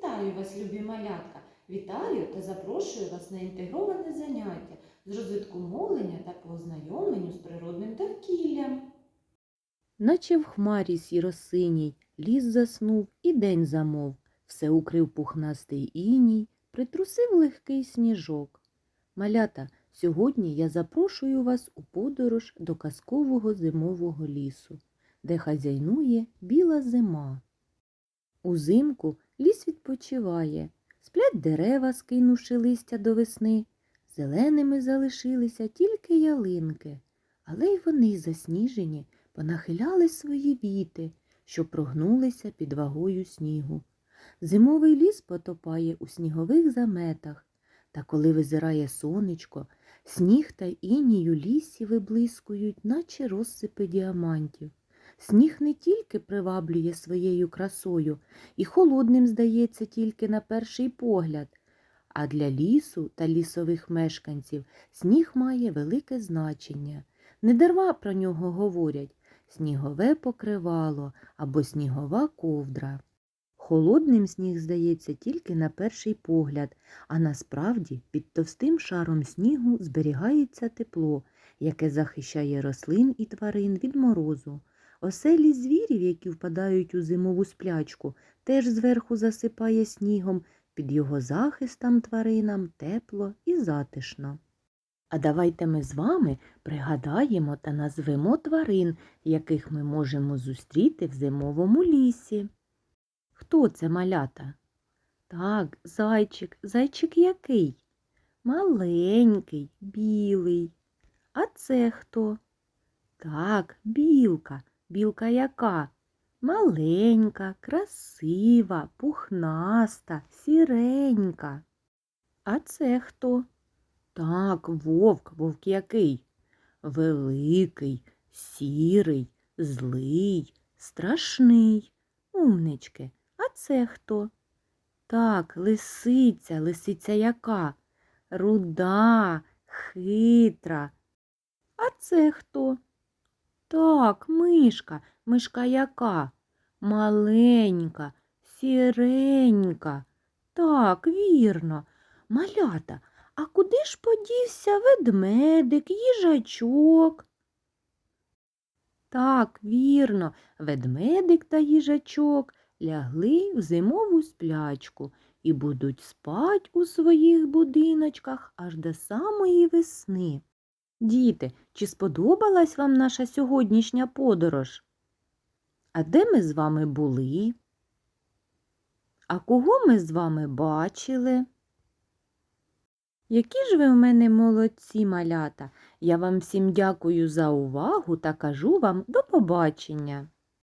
Вітаю вас, любі малятка! Вітаю та запрошую вас на інтегроване заняття з розвитку мовлення та по ознайомленню з природним довкіллям. Наче в хмарі сіросиній, ліс заснув і день замов, все укрив пухнастий іній, притрусив легкий сніжок. Малята, сьогодні я запрошую вас у подорож до казкового зимового лісу, де хазяйнує біла зима. Узимку ліс відпочиває, сплять дерева, скинувши листя до весни. Зеленими залишилися тільки ялинки, але й вони засніжені понахиляли свої віти, що прогнулися під вагою снігу. Зимовий ліс потопає у снігових заметах, та коли визирає сонечко, сніг та іній у лісі виблискують, наче розсипи діамантів. Сніг не тільки приваблює своєю красою і холодним здається тільки на перший погляд, а для лісу та лісових мешканців сніг має велике значення. Не дарма про нього говорять снігове покривало або снігова ковдра. Холодним сніг здається тільки на перший погляд, а насправді під товстим шаром снігу зберігається тепло, яке захищає рослин і тварин від морозу. Оселі звірів, які впадають у зимову сплячку, теж зверху засипає снігом, під його захистом тваринам тепло і затишно. А давайте ми з вами пригадаємо та назвемо тварин, яких ми можемо зустріти в зимовому лісі. Хто це малята? Так, зайчик. Зайчик який? Маленький, білий. А це хто? Так, білка. Білка яка? Маленька, красива, пухнаста, сіренька. А це хто? Так, вовк, вовк який? Великий, сірий, злий, страшний. Умнички, а це хто? Так, лисиця, лисиця яка? Руда, хитра. А це хто? Так, мишка, мишка яка? Маленька, сіренька. Так, вірно. Малята, а куди ж подівся ведмедик, їжачок? Так, вірно, ведмедик та їжачок лягли в зимову сплячку і будуть спать у своїх будиночках аж до самої весни. Діти, чи сподобалась вам наша сьогоднішня подорож? А де ми з вами були? А кого ми з вами бачили? Які ж ви в мене молодці, малята! Я вам всім дякую за увагу та кажу вам до побачення.